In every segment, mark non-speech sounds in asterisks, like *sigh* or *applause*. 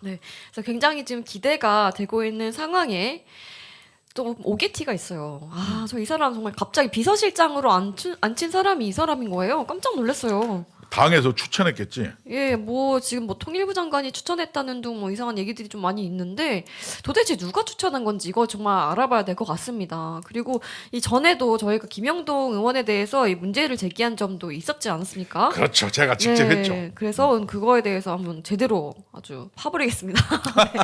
네. 그래서 굉장히 지금 기대가 되고 있는 상황에 또 오게티가 있어요. 아, 저 이 사람 정말 갑자기 비서실장으로 앉힌 사람이 이 사람인 거예요. 깜짝 놀랐어요. 당에서 추천했겠지. 예, 뭐 지금 뭐 통일부 장관이 추천했다는 둥 뭐 이상한 얘기들이 좀 많이 있는데 도대체 누가 추천한 건지 이거 정말 알아봐야 될 것 같습니다. 그리고 이 전에도 저희가 김영동 의원에 대해서 이 문제를 제기한 점도 있었지 않았습니까? 그렇죠. 제가 직접 네, 했죠. 그래서 그거에 대해서 한번 제대로 아주 파버리겠습니다. *laughs* 네.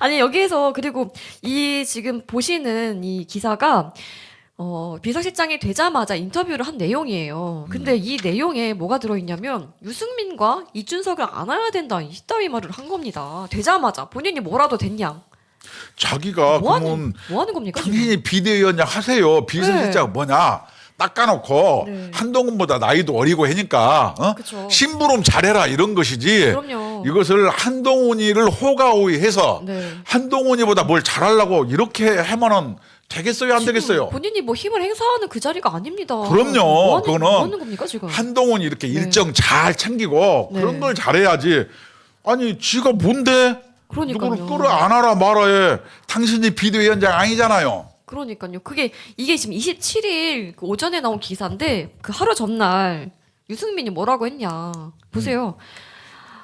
아니 여기에서 그리고 이 지금 보시는 이 기사가 어, 비서실장이 되자마자 인터뷰를 한 내용이에요. 근데 이 내용에 뭐가 들어있냐면 유승민과 이준석을 안아야 된다 이따위 말을 한 겁니다. 되자마자 본인이 뭐라도 됐냐? 자기가 뭐 그러면 하는 뭐 하는 겁니까? 지금? 당연히 비대위원장 하세요. 비서실장 뭐냐? 닦아놓고 네. 한동훈보다 나이도 어리고 하니까 어? 그쵸. 심부름 잘해라 이런 것이지. 그럼요. 이것을 한동훈이를 호가호위해서 네. 한동훈이보다 뭘 잘하려고 이렇게 하면은 되겠어요 안 지금 되겠어요? 본인이 뭐 힘을 행사하는 그 자리가 아닙니다. 그럼요. 뭐 하는, 그거는 뭐 하는 겁니까 지금? 한동훈이 이렇게 네. 일정 잘 챙기고 네. 그런 걸 잘해야지. 아니 지가 뭔데? 그러니까요. 누구를 끌어 안하라 말아해. 당신이 비대위원장 아니잖아요. 그러니까요. 그게 이게 지금 27일 그 오전에 나온 기사인데 그 하루 전날 유승민이 뭐라고 했냐 보세요.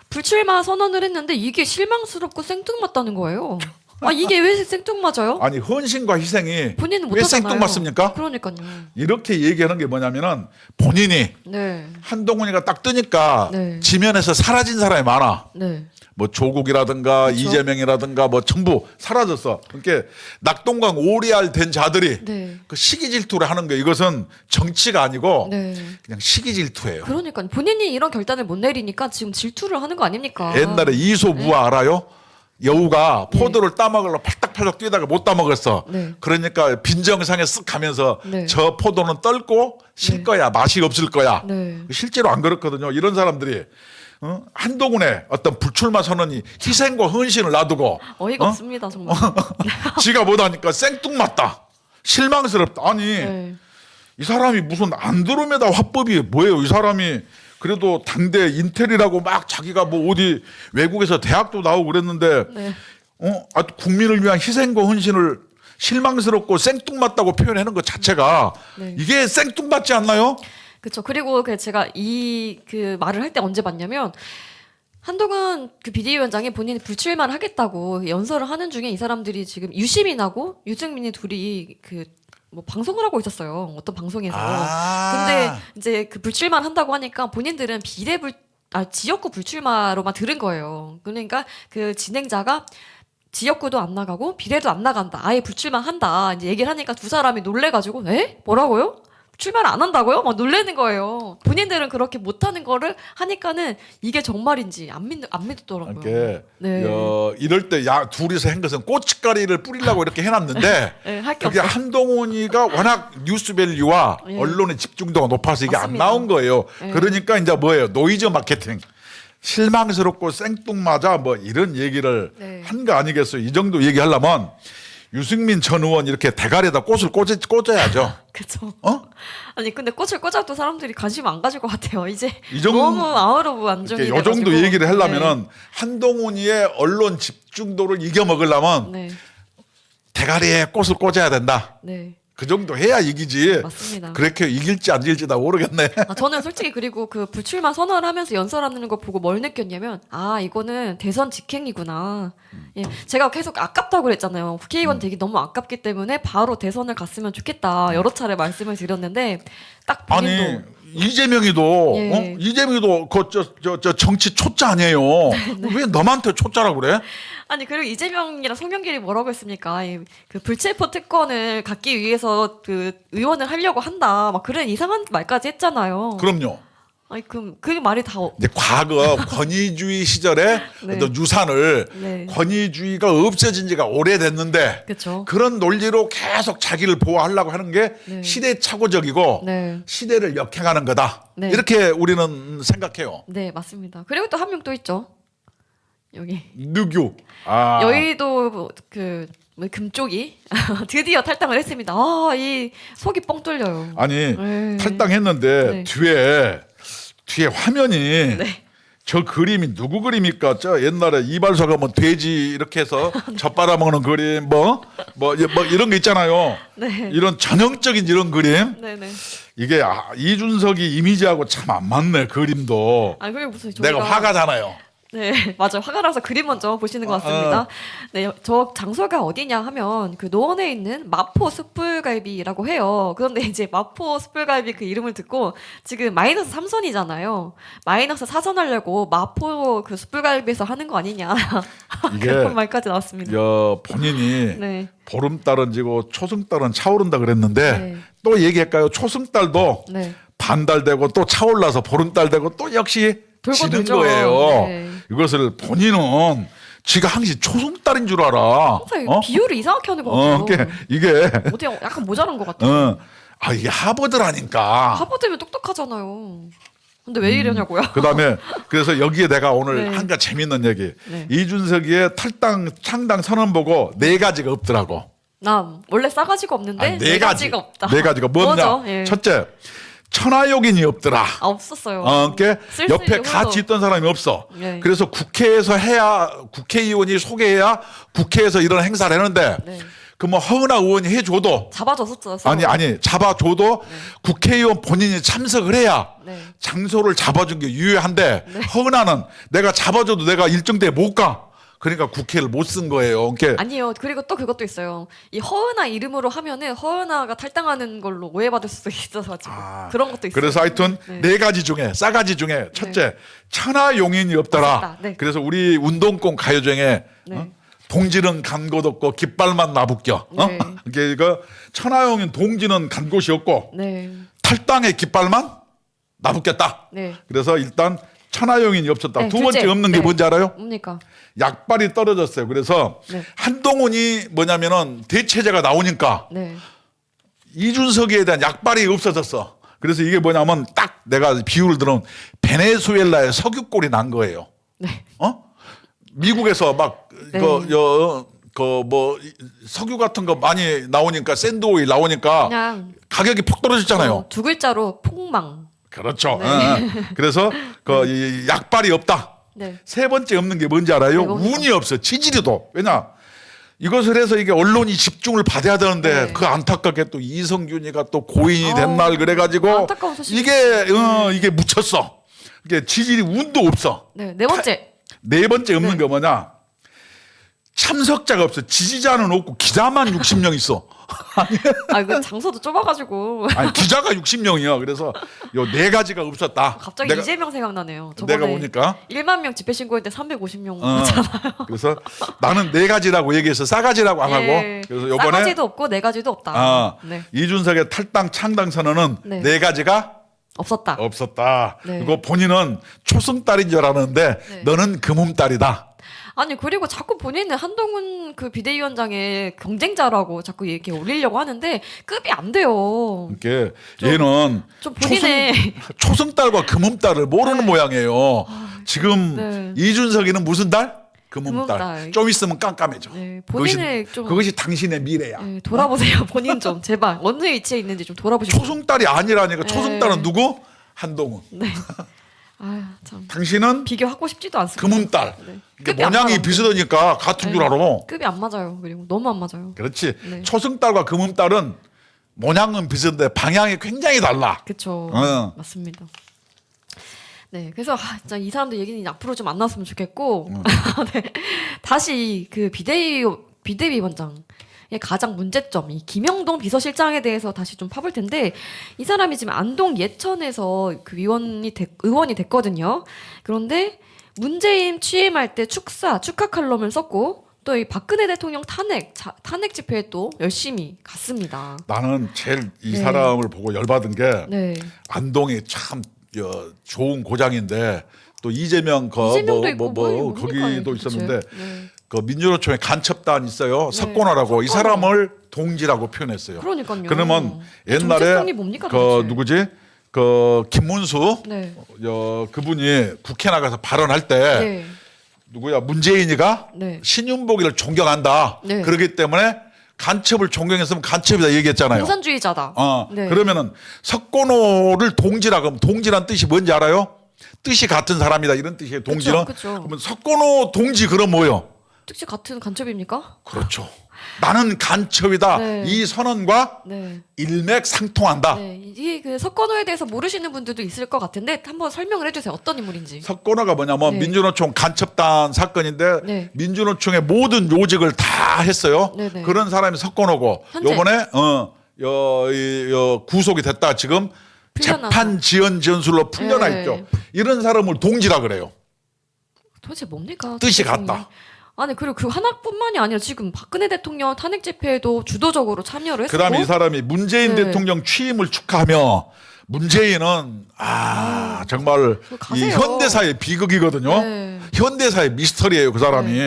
불출마 선언을 했는데 이게 실망스럽고 생뚱맞다는 거예요. 아 이게 왜 생뚱맞아요? 아니 헌신과 희생이 본인은 왜 못하잖아요. 생뚱맞습니까? 그러니까요. 이렇게 얘기하는 게 뭐냐면은 본인이 네, 한동훈이가 딱 뜨니까 네. 지면에서 사라진 사람이 많아. 네, 뭐 조국이라든가 그렇죠. 이재명이라든가 뭐 전부 사라졌어. 그러니까 낙동강 오리알 된 자들이 네, 그 시기 질투를 하는 거 이것은 정치가 아니고 네. 그냥 시기 질투예요. 그러니까요. 본인이 이런 결단을 못 내리니까 지금 질투를 하는 거 아닙니까? 옛날에 이소부화 알아요? 여우가 포도를 따먹으려 팔딱팔딱 뛰다가 못 따먹었어. 네. 그러니까 빈정상에 쓱 하면서 네. 저 포도는 떨고 실 네. 거야. 맛이 없을 거야. 네. 실제로 안 그렇거든요. 이런 사람들이 어? 한동훈의 어떤 불출마 선언이 희생과 헌신을 놔두고 어이가 어? 없습니다 정말. *laughs* 지가 못하니까 생뚱맞다. 실망스럽다. 아니 네. 이 사람이 무슨 안드로메다 화법이 뭐예요? 이 사람이 그래도 당대 인텔이라고 막 자기가 뭐 어디 외국에서 대학도 나오고 그랬는데 네. 어? 아, 국민을 위한 희생과 헌신을 실망스럽고 생뚱맞다고 표현하는 것 자체가 네. 이게 생뚱맞지 않나요? 그렇죠. 그리고 그 제가 이 그 말을 할 때 언제 봤냐면 한동훈 그 비대위원장이 본인이 불출마를 하겠다고 연설을 하는 중에 이 사람들이 지금 유시민하고 유승민이 둘이 그 뭐 방송을 하고 있었어요. 어떤 방송에서. 아. 근데 이제 그 불출마를 한다고 하니까 본인들은 비례불 아 지역구 불출마로만 들은 거예요. 그러니까 그 진행자가 지역구도 안 나가고 비례도 안 나간다. 아예 불출마한다. 이제 얘기를 하니까 두 사람이 놀래가지고 에 뭐라고요? 출마를 안 한다고요? 막 놀래는 거예요. 본인들은 그렇게 못하는 거를 하니까는 이게 정말인지 안 믿, 안 믿더라고요. 이렇게 네. 어, 이럴 때 야 둘이서 한 것은 고춧가리를 뿌리려고 이렇게 해놨는데 *laughs* 네, 할게 그게 없어. 한동훈이가 워낙 뉴스밸류와 예. 언론의 집중도가 높아서 이게 맞습니다. 안 나온 거예요. 예. 그러니까 이제 뭐예요? 노이즈 마케팅. 실망스럽고 생뚱맞아 뭐 이런 얘기를 네. 한 거 아니겠어요? 이 정도 얘기하려면 유승민 전 의원 이렇게 대가리에다 꽃을 꽂아, 꽂아야죠. *laughs* 그쵸. 어? 아니 근데 꽃을 꽂아도 사람들이 관심 안 가질 것 같아요. 이제 이 정도- 너무 아우러브 안정이 이렇게 요 정도 돼가지고. 얘기를 하려면은 한동훈이의 언론 집중도를 이겨 먹으려면 네, 대가리에 꽃을 꽂아야 된다. 네, 네. 그 정도 해야 이기지. 맞습니다. 그렇게 이길지 안 이길지 나 모르겠네. 아, 저는 솔직히 그리고 그 불출마 선언을 하면서 연설하는 거 보고 뭘 느꼈냐면 아 이거는 대선 직행이구나. 예, 제가 계속 아깝다고 그랬잖아요. 국회의원 되기 너무 아깝기 때문에 바로 대선을 갔으면 좋겠다 여러 차례 말씀을 드렸는데 딱 아니 본인도 이재명이도 예. 어? 이재명이도 그 저 저 저 정치 초짜 아니에요. 네, 왜 너한테 초짜라 그래? 아니 그리고 이재명이랑 송영길이 뭐라고 했습니까? 이, 그 불체포 특권을 갖기 위해서 그 의원을 하려고 한다. 막 그런 이상한 말까지 했잖아요. 그럼요. 아니 그럼 그 말이 다 어- 이제 과거 *laughs* 권위주의 시절에 네. 어떤 유산을 네. 권위주의가 없어진 지가 오래됐는데 그렇죠. 그런 논리로 계속 자기를 보호하려고 하는 게 네. 시대착오적이고 네. 시대를 역행하는 거다. 네. 이렇게 우리는 생각해요. 네, 맞습니다. 그리고 또 한 명 또 있죠. 여기 누구? 아. 여의도 그뭐 금쪽이 *laughs* 드디어 탈당을 했습니다. 아, 이 속이 뻥 뚫려요. 아니 네. 탈당했는데 네. 뒤에 뒤에 화면이 네. 저 그림이 누구 그림입니까? 저 옛날에 이발소가 뭐 돼지 이렇게 해서 *laughs* 젖 빨아먹는 그림 뭐뭐뭐 이런 거 있잖아요. 네. 이런 전형적인 이런 그림 네, 네. 이게 아, 이준석이 이미지하고 참 안 맞네 그림도. 아, 그리고 무슨 저희가 내가 화가잖아요. 네, *laughs* 맞아요. 화가 나서 그림 먼저 보시는 것 같습니다. 어. 네, 저 장소가 어디냐 하면 그 노원에 있는 마포 숯불갈비라고 해요. 그런데 이제 마포 숯불갈비 그 이름을 듣고 지금 마이너스 3선이잖아요. 마이너스 4선 하려고 마포 그 숯불갈비에서 하는 거 아니냐. *laughs* 이게 그런 말까지 나왔습니다. 여 본인이 네. 보름달은 지고 초승달은 차오른다 그랬는데 네. 또 얘기할까요? 초승달도 네. 반달 되고 또 차올라서 보름달 되고 또 역시 돌고 지는 돌죠. 거예요. 네. 이것을 본인은 지가 항상 초승달인 줄 알아. 항상 어? 비율을 이상하게 하는 것 어, 같아요. 이게 이게 어디 약간 모자란 것 같아요. 어. 아 이게 하버드라니까. 하버드면 똑똑하잖아요. 근데 왜 이러냐고요? 그다음에 그래서 여기에 내가 오늘 *laughs* 네. 한 가지 재밌는 얘기. 네. 이준석이의 탈당 창당 선언 보고 네 가지가 없더라고. 남 원래 싸가지가 없는데 아니, 네 가지. 가지가 없다. 네 가지가 뭐냐? 뭐죠? 예. 첫째, 천하용인이 없더라. 아 없었어요. 어, 그러니까 쓸쓸히 옆에 홀도. 같이 있던 사람이 없어. 네. 그래서 국회에서 해야 국회의원이 소개해야 국회에서 이런 행사를 하는데 네. 그 뭐 허은하 의원이 해줘도 잡아줬었죠. 아니 아니 잡아줘도 국회의원 본인이 참석을 해야 네. 장소를 잡아준 게 유효한데 허은하는 내가 잡아줘도 내가 일정 때에 못 가. 그러니까 국회를 못 쓴 거예요. 그러니까 아니요. 그리고 또 그것도 있어요. 이 허은하 이름으로 하면은 허은하가 탈당하는 걸로 오해받을 수도 *laughs* 있어서 아, 그런 것도 있어요. 그래서 하여튼 네. 네. 가지 중에 싸가지 중에 첫째 천하 용인이 없더라. 없었다. 네. 그래서 우리 운동권 가요중에 네. 어? 동지는 간 곳 없고 깃발만 나붙겨. 어? 네. *laughs* 이거 천하용인 동지는 간 곳이 없고 네. 탈당의 깃발만 나붙겠다. 네. 그래서 일단 천하용인이 없었다. 네, 두 번째 둘째. 없는 게 네. 뭔지 알아요? 뭡니까? 약발이 떨어졌어요. 그래서 네. 한동훈이 뭐냐면은 대체제가 나오니까 네. 이준석에 대한 약발이 없어졌어. 그래서 이게 뭐냐면 딱 내가 비유를 들은 베네수엘라의 석유골이 난 거예요. 네. 어? 미국에서 막 네. 그뭐 석유 같은 거 많이 나오니까 샌드오일 나오니까 그냥 가격이 폭 떨어졌잖아요. 어, 두 글자로 폭망. 그렇죠. 네. 어, 어. 그래서 그이 약발이 없다. 네. 세 번째 없는 게 뭔지 알아요? 네? 운이 없어. 지지리도. 왜냐? 이것을 해서 이게 언론이 집중을 받아야 되는데 네. 그 안타깝게 또 이성균이가 또 고인이 된 아우, 날 그래가지고. 이게 어 이게 묻혔어. 이게 지지리 운도 없어. 네. 네 번째. 네 번째 없는 네. 게 뭐냐? 참석자가 없어. 지지자는 없고 기자만 60명 있어. *laughs* 아 이거 장소도 좁아가지고 아니 기자가 60명이야. 그래서 요 네 가지가 없었다. 갑자기 내가, 이재명 생각나네요. 저번에 내가 보니까 1만 명 집회 신고했는데 350명 어, 그래서 나는 네 가지라고 얘기해서 싸가지라고 안 하고 예. 그래서 요번에 싸가지도 없고 네 가지도 없다. 아, 네. 이준석의 탈당 창당 선언은 네. 네, 가지가 없었다. 없었다. 네. 그리고 본인은 초승달인 줄 알았는데 네. 너는 금음달이다. 아니 그리고 자꾸 본인은 한동훈 그 비대위원장의 경쟁자라고 자꾸 이렇게 올리려고 하는데 급이 안 돼요. 이렇게 좀 얘는 좀 본인의 *laughs* 초승, 달과 금음달을 모르는 네. 모양이에요. 지금 네. 이준석이는 무슨 달? 금음달. 금음달. 좀 있으면 깜깜해져. 네, 그것이, 본인을 좀 그것이 당신의 미래야. 네, 돌아보세요. 본인 좀 제발 어느 위치에 있는지 좀 돌아보시고. 초승달이 아니라니까. 네. 초승달은 누구? 한동훈. 네. *laughs* 아참 당신은 비교하고 싶지도 않습니다. 금음달. 네. 이게 급이 안 모양이 맞아요. 비슷하니까 같은 줄 네. 알아. 급이 안 맞아요. 그리고 너무 안 맞아요. 그렇지. 네. 초승달과 금음달은 모양은 비슷한데 방향이 굉장히 달라. 그쵸. 어. 맞습니다. 네, 그래서 아, 진짜 이 사람들 얘기는 앞으로 좀 안 나왔으면 좋겠고 음. *laughs* 네, 다시 그 비대위 비대위 원장의 가장 문제점 이 김영동 비서실장에 대해서 다시 좀 파볼 텐데 이 사람이 지금 안동 예천에서 그 위원이 됐- 의원이 됐거든요. 그런데 문재인 취임할 때 축사 축하 칼럼을 썼고 또 이 박근혜 대통령 탄핵 자- 탄핵 집회에 또 열심히 갔습니다. 나는 제일 이 네. 사람을 보고 열받은 게 네. 안동이 참 어, 좋은 고장인데 또 이재명 그 이재명도 뭐, 뭐, 뭐 뭐 거기도. 있었는데 네. 그 민주노총의 간첩단 있어요. 석권하라고 이 석권호. 사람을 동지라고 표현했어요. 그러니까요. 그러면 옛날에 뭡니까 그? 누구지? 그 김문수 네. 어, 그분이 국회 나가서 발언할 때 네. 누구야 문재인이가 네. 신윤복이를 존경한다. 네. 그렇기 때문에 간첩을 존경했으면 간첩이다 얘기했잖아요. 공산주의자다. 어, 네. 그러면은 석고노를 동지라 그러면 동지란 뜻이 뭔지 알아요? 뜻이 같은 사람이다 이런 뜻이에요. 동지는. 그쵸, 그쵸. 그러면 석고노 동지 그럼 뭐요? 특히 같은 간첩입니까? 그렇죠. 나는 간첩이다. 네. 이 선언과 네. 일맥상통한다. 네. 이그 석건호에 대해서 모르시는 분들도 있을 것 같은데 한번 설명을 해주세요. 어떤 인물인지. 석고노가 뭐냐면 네. 민주노총 간첩단 사건인데 네. 민주노총의 모든 요직을 다 했어요. 네, 네. 그런 사람이 현재. 요번에 어, 여, 이, 여, 구속이 됐다. 지금 풀려나서. 재판 지연 지연술로 풀려나 네. 있죠. 이런 사람을 동지라 그래요. 도대체 뭡니까? 뜻이? 같다. 아니 그리고 그 하나뿐만이 아니라 지금 박근혜 대통령 탄핵 집회에도 주도적으로 참여를 했고. 그다음 에 이 사람이 문재인 네. 대통령 취임을 축하하며 문재인은 아 정말 그거 이 가세요. 현대사의 비극이거든요. 네. 현대사의 미스터리예요 그 사람이.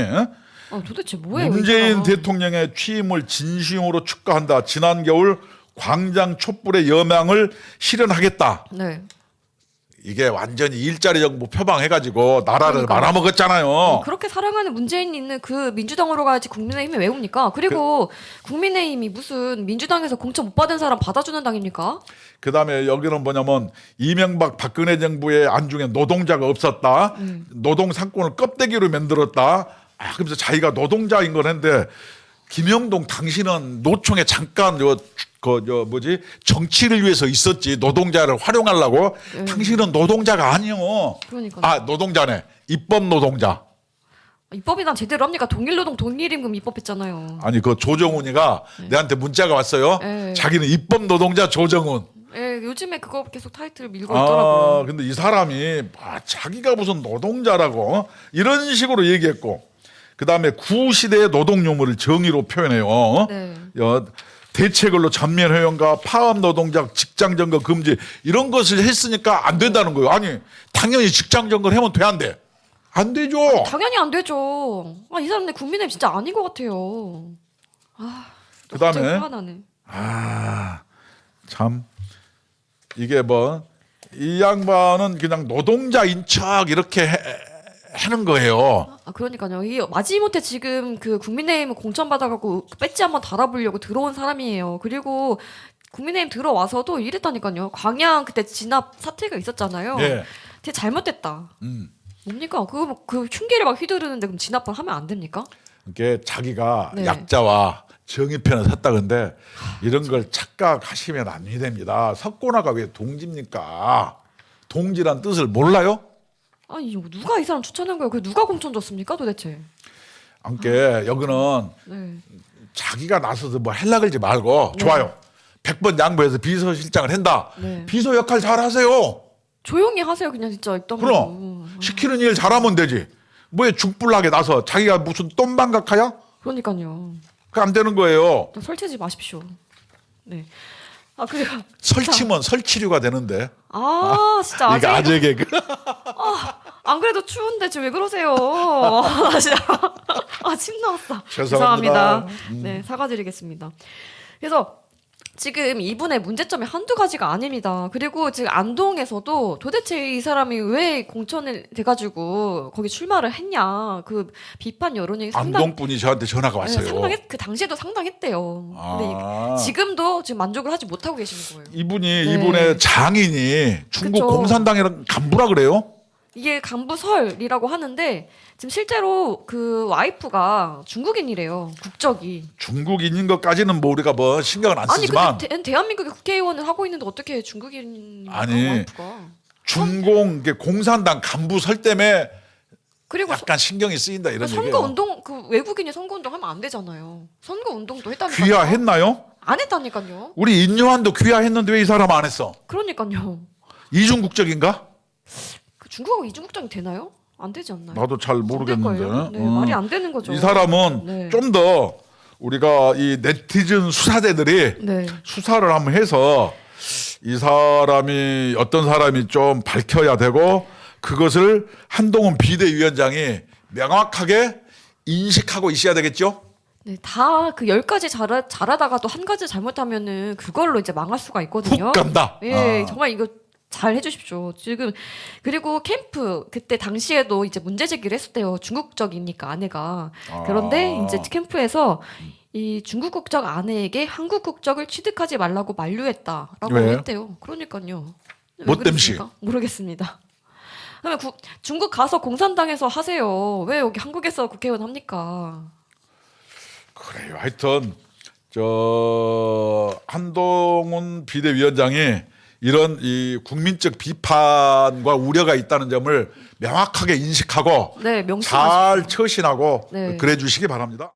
어, 도대체 뭐예요? 이 문재인 사람? 대통령의 취임을 진심으로 축하한다. 지난 겨울 광장 촛불의 여망을 실현하겠다. 네. 이게 완전히 일자리 정부 표방해가지고 나라를 그러니까요. 말아먹었잖아요. 그렇게 사랑하는 문재인이 있는 그 민주당으로 가야지 국민의힘이 왜 옵니까? 그리고 국민의힘이 무슨 민주당에서 공천 못 받은 사람 받아주는 당입니까? 그 다음에 여기는 뭐냐면 이명박 박근혜 정부의 안중에 노동자가 없었다. 음. 노동 상권을 껍데기로 만들었다. 아, 그러면서 자기가 노동자인 걸 했는데 김영동 당신은 노총에 잠깐 요, 그, 저, 뭐지, 정치를 위해서 있었지. 노동자를 활용하려고. 네. 당신은 노동자가 아니요. 그러니까 아, 노동자네. 입법 노동자. 입법이란 제대로 합니까? 동일노동 동일임금 입법했잖아요. 아니, 그 조정훈이가 내한테 문자가 왔어요. 네. 자기는 입법 노동자 조정훈. 예, 요즘에 그거 계속 타이틀 밀고 아, 있더라고요. 근데 이 사람이 아, 자기가 무슨 노동자라고 어? 이런 식으로 얘기했고, 그 다음에 구시대의 노동 유무를 정의로 표현해요. 어? 네. 어, 대체근로 전면 회원과 파업 노동자 직장 점거 금지 이런 것을 했으니까 안 된다는 거예요. 아니 당연히 직장 점거를 하면 돼 안 돼? 안 되죠. 당연히 안 되죠. 아, 이 사람 내 국민의힘 진짜 아닌 것 같아요. 아, 그 다음에 갑자기 화가 나네. 아, 참 이게 뭐 이 양반은 그냥 노동자인 척 이렇게 해, 하는 거예요. 아 그러니까요. 이 마지못해 지금 그 국민의힘 공천 받아갖고 배지 한번 달아보려고 들어온 사람이에요. 그리고 국민의힘 들어와서도 이랬다니까요. 광양 그때 진압 사태가 있었잖아요. 예. 되게 잘못됐다. 음. 뭡니까? 그거 뭐- 그 흉기를 막 휘두르는데 그럼 진압을 하면 안 됩니까? 이게 자기가 네. 약자와 정의편을 샀다 근데 이런 걸 착각하시면 안 됩니다. 석고나가 왜 동지입니까? 동지란 뜻을 몰라요? 아니 이거 누가 이 사람 추천한 거예요? 그 누가 공천 줬습니까 도대체? 함께 여기는 네. 자기가 나서서 뭐 헬라 걸지 말고 좋아요. 100번 양보해서 비서실장을 한다. 네. 비서 역할 잘 하세요. 조용히 하세요 그냥 진짜 있던 그럼 시키는 일 잘하면 되지. 뭐에 죽불나게 나서 자기가 무슨 똠방각하야? 그러니까요. 그 안 되는 거예요. 설치지 마십시오. 네. 아 그리고 설치면 설치류가 되는데. 아 진짜 이게 아재 아재 개그. 안 그래도 추운데 지금 왜 그러세요? *laughs* 아, 진짜 아 침 나왔어. 죄송합니다. 네 사과드리겠습니다. 그래서 지금 이분의 문제점이 한두 가지가 아닙니다. 그리고 지금 안동에서도 도대체 이 사람이 왜 공천을 돼가지고 거기 출마를 했냐 그 비판 여론이 상당 안동 분이 저한테 전화가 네, 왔어요. 상당했 그 당시에도 상당했대요. 근데 아. 지금도 지금 만족을 하지 못하고 계시는 거예요. 이분이 네. 이분의 장인이 중국 그쵸. 공산당이랑 간부라 그래요? 이게 간부설이라고 하는데 지금 실제로 그 와이프가 중국인이래요. 국적이. 중국인인 것까지는 뭐 우리가 뭐 신경을 안 아니 쓰지만 근데 대, 대한민국의 국회의원을 하고 있는데 어떻게 중국인 아니. 와이프가? 중공 이게 공산당 간부 설 때문에 그리고 약간 신경이 쓰인다 이런 선거 얘기예요. 운동 그 외국인이 선거 운동 하면 안 되잖아요. 선거 운동도 했다니까요. 귀화했나요? 안 했다니까요. 우리 인요한도 귀화했는데 왜 이 사람 안 했어? 그러니까요. 이중 국적인가? 그 중국하고 이중국장이 되나요? 안 되지 않나요? 나도 잘 모르겠는데. 네, 어. 말이 안 되는 거죠. 이 사람은 네. 좀 더 우리가 이 네티즌 수사대들이 네. 수사를 한번 해서 이 사람이 어떤 사람이 좀 밝혀야 되고 그것을 한동훈 비대위원장이 명확하게 인식하고 있어야 되겠죠? 네, 다 그 열 가지 잘하, 잘하다가 또 한 가지 잘못하면은 그걸로 이제 망할 수가 있거든요. 훅 간다. 예, 아. 정말 이거 잘 해주십시오. 지금 그리고 캠프 그때 당시에도 이제 문제 제기를 했었대요. 중국적이니까 아내가 그런데 아. 이제 캠프에서 이 중국 국적 아내에게 한국 국적을 취득하지 말라고 만류했다라고 왜? 했대요. 그러니까요. 왜 뭐 땜시? 그랬습니까? 모르겠습니다. 그러면 구- 중국 가서 공산당에서 하세요. 왜 여기 한국에서 국회의원 합니까? 그래요. 하여튼 저 한동훈 비대위원장이 이런 이 국민적 비판과 우려가 있다는 점을 명확하게 인식하고 네, 명심하십시오. 잘 처신하고 네. 그래 주시기 바랍니다.